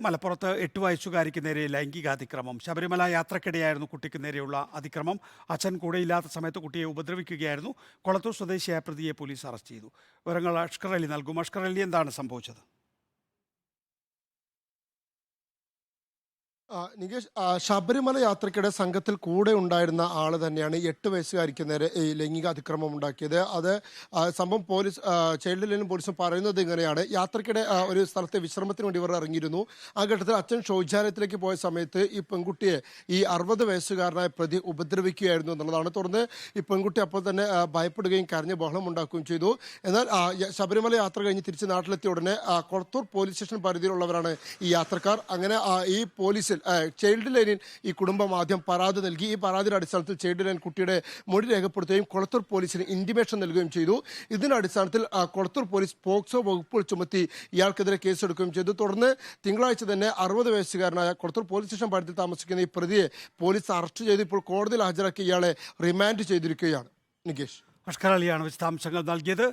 മലപ്പുറത്ത് എട്ട് വയസ്സുകാരിക്ക് നേരെ ലൈംഗികാതിക്രമം. ശബരിമല യാത്രക്കിടെയായിരുന്നു കുട്ടിക്ക് നേരെയുള്ള അതിക്രമം. അച്ഛൻ കൂടെയില്ലാത്ത സമയത്ത് കുട്ടിയെ ഉപദ്രവിക്കുകയായിരുന്നു. കൊളത്തൂർ സ്വദേശിയായ പ്രതിയെ പോലീസ് അറസ്റ്റ് ചെയ്തു. വിവരങ്ങൾ അഷ്കർ അലി നൽകും. അഷ്കർ അലി എന്താണ് സംഭവിച്ചത്? നികേഷ് ശബരിമല യാത്രയ്ക്കിടെ സംഘത്തിൽ കൂടെ ഉണ്ടായിരുന്ന ആൾ തന്നെയാണ് എട്ട് വയസ്സുകാരിക്ക് നേരെ ഈ ലൈംഗിക അതിക്രമം ഉണ്ടാക്കിയത്. അത് സംഭവം പോലീസ് ചൈൽഡ് ലൈനും പോലീസും പറയുന്നത് ഇങ്ങനെയാണ്. യാത്രയ്ക്കിടെ ഒരു സ്ഥലത്തെ വിശ്രമത്തിന് വേണ്ടി ഇവർ ഇറങ്ങിയിരുന്നു. ആ ഘട്ടത്തിൽ അച്ഛൻ ശൗചാലയത്തിലേക്ക് പോയ സമയത്ത് ഈ പെൺകുട്ടിയെ ഈ അറുപത് വയസ്സുകാരനായ പ്രതി ഉപദ്രവിക്കുകയായിരുന്നു എന്നുള്ളതാണ്. തുടർന്ന് ഈ പെൺകുട്ടി അപ്പോൾ തന്നെ ഭയപ്പെടുകയും കരഞ്ഞ് ബഹളം ഉണ്ടാക്കുകയും ചെയ്തു. എന്നാൽ ശബരിമല യാത്ര കഴിഞ്ഞ് തിരിച്ച് നാട്ടിലെത്തിയ ഉടനെ കൊളത്തൂർ പോലീസ് സ്റ്റേഷൻ പരിധിയിലുള്ളവരാണ് ഈ യാത്രക്കാർ. അങ്ങനെ ഈ പോലീസിൽ ചൈൽഡ് ലൈനിൽ ഈ കുടുംബം ആദ്യം പരാതി നൽകി. ഈ പരാതിയുടെ അടിസ്ഥാനത്തിൽ ചൈൽഡ് ലൈൻ കുട്ടിയുടെ മൊഴി രേഖപ്പെടുത്തുകയും കൊളത്തൂർ പോലീസിന് ഇന്റിമേഷൻ നൽകുകയും ചെയ്തു. ഇതിന്റെ അടിസ്ഥാനത്തിൽ കൊളത്തൂർ പോലീസ് പോക്സോ വകുപ്പുകൾ ചുമത്തി ഇയാൾക്കെതിരെ കേസെടുക്കുകയും ചെയ്തു. തുടർന്ന് തിങ്കളാഴ്ച തന്നെ അറുപത് വയസ്സുകാരനായ കൊളത്തൂർ പോലീസ് സ്റ്റേഷൻ പാടത്തിൽ താമസിക്കുന്ന ഈ പ്രതിയെ പോലീസ് അറസ്റ്റ് ചെയ്ത് ഇപ്പോൾ കോടതിയിൽ ഹാജരാക്കി ഇയാളെ റിമാൻഡ് ചെയ്തിരിക്കുകയാണ്. നികേഷ്. അഷ്കർ വിശദാംശങ്ങൾ നൽകിയത്.